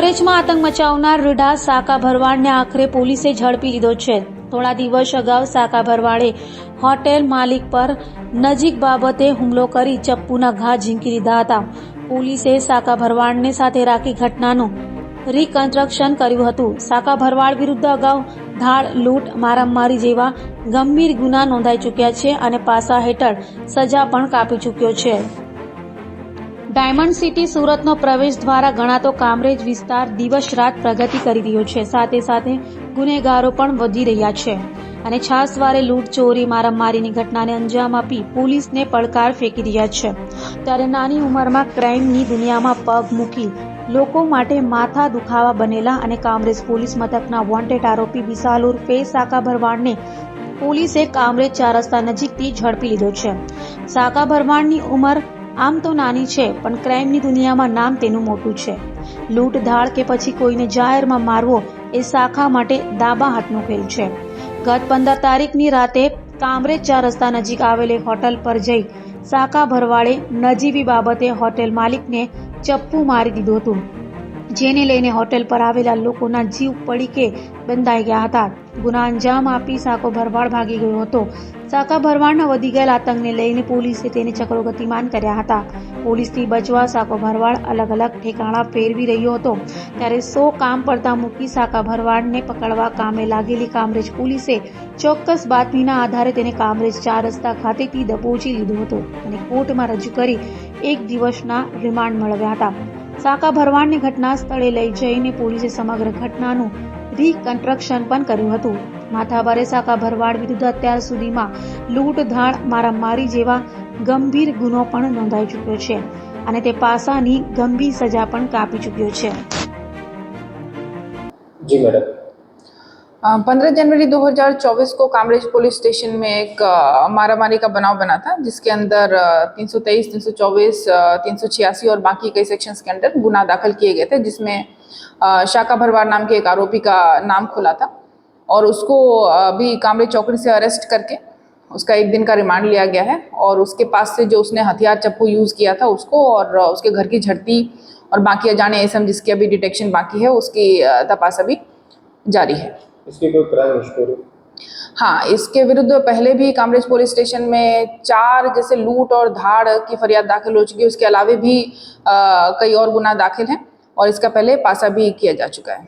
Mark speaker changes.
Speaker 1: કામરેજમાં આતંક મચાવનાર રીઢા સાકા ભરવાડને આખરે પોલીસે ઝડપી લીધો છે. થોડા દિવસ અગાઉ સાકા ભરવાડે હોટેલ માલિક પર નજીક બાબતે હુમલો કરી ચપ્પુના ઘા ઝીંકી દીધા હતા. પોલીસે સાકા ભરવાડને સાથે રાખી ઘટનાનું રિકન્સ્ટ્રક્શન કર્યું હતું. સાકા ભરવાડ વિરુદ્ધ અગાઉ ધાડ, લૂંટ, મારામારી જેવા ગંભીર ગુના નોંધાઈ ચૂક્યા છે અને પાસા હેઠળ સજા પણ કાપી ચૂક્યો છે. ડાયમંડ સિટી સુરતનો પ્રવેશ દ્વારા ગણાતો કામરેજ વિસ્તાર દિવસ રાત પ્રગતિ કરી રહ્યો છે. સાથે સાથે ગુનેગારો પણ વધી રહ્યા છે. અને છાસવારે લૂંટ, ચોરી, મારામારીની ઘટનાને અંજામ આપી પોલીસને પડકાર ફેંકી રહ્યા છે. ત્યારે નાની ઉંમરમાં ક્રાઇમની દુનિયામાં પગ મૂકી લોકો માટે માથા દુખાવા બનેલા અને કામરેજ પોલીસ મથકના વોન્ટેડ આરોપી વિશાલ ઉર્ફે સાકા ભરવાડને પોલીસે કામરેજ ચાર રસ્તા નજીકથી ઝડપી લીધો છે. સાકા ભરવાડની ઉંમર આમ તો નાની છે, પણ ક્રાઇમની દુનિયામાં નામ તેનું મોટું છે. લૂંટ ધાળ કે પછી કોઈને જાહેરમાં મારવો, એ શાખા માટે દાબા હાથનું ખેલ છે. ગત પંદર તારીખની રાતે કામરેજ ચાર રસ્તા નજીક આવેલી હોટલ પર જઈ શાખા ભરવાડે નજીવી બાબતે હોટેલ માલિકને ચપ્પુ મારી દીધું હતું. જેને લઈને હોટેલ પર આવેલા લોકોના જીવ પડીકે બંધાઈ ગયા હતા. ગુના અંજામ આપી સાકો ભરવાડ ભાગી ગયો હતો. સાકા ભરવાડના વધી ગયેલા આતંકને લઈને પોલીસે તેને ચક્રો ગતિમાન કર્યા હતા. પોલીસથી બચવા સાકો ભરવાડ અલગ અલગ ઠેકાણા ફેરવી રહ્યો હતો. ત્યારે સો કામ પડતા મૂકી સાકા ભરવાડને પકડવા કામે લાગેલી કામરેજ પોલીસે ચોક્કસ બાતમીના આધારે તેને કામરેજ ચાર રસ્તા ખાતેથી દબોચી લીધો હતો અને કોર્ટમાં રજૂ કરી એક દિવસના રિમાન્ડ મેળવ્યા હતા. સાકા ભરવાડને ઘટના સ્થળે લઈ જઈને પોલીસે સમગ્ર ઘટનાનું રીકન્સ્ટ્રક્શન પણ કર્યું હતું. માથાભારે સાકા ભરવાડ વિરુદ્ધ અત્યાર સુધીમાં લૂંટધાણ મારામારી જેવા ગંભીર ગુનો પણ નોંધાઈ ચૂક્યો છે અને તે પાસાની ગંભીર સજા પણ કાપી ચૂક્યો છે.
Speaker 2: જી, મેડમ.
Speaker 3: पंद्रह जनवरी 2024 को कामरेज पुलिस स्टेशन में एक मारामारी का बनाव बना था, जिसके अंदर तीन सौ तेईस, तीन सौ चौबीस तीन सौ छियासी और बाकी कई सेक्शंस के अंदर गुना दाखिल किए गए थे, जिसमें शाखा भरवार नाम के एक आरोपी का नाम खुला था। और उसको अभी कामरेज चौकड़ी से अरेस्ट करके उसका एक दिन का रिमांड लिया गया है और उसके पास से जो उसने हथियार चप्पू यूज़ किया था उसको और उसके घर की झड़ती और बाकी अजाने एसम जिसकी अभी डिटेक्शन बाकी है, उसकी तपास अभी जारी है।
Speaker 2: इसकी कोई क्राइम हिस्ट्री
Speaker 3: हाँ इसके विरुद्ध पहले भी कामरेज पुलिस स्टेशन में चार जैसे लूट और धाड़ की फरियाद दाखिल हो चुकी है। उसके अलावा भी आ, कई और गुना दाखिल हैं और इसका पहले पासा भी किया जा चुका है।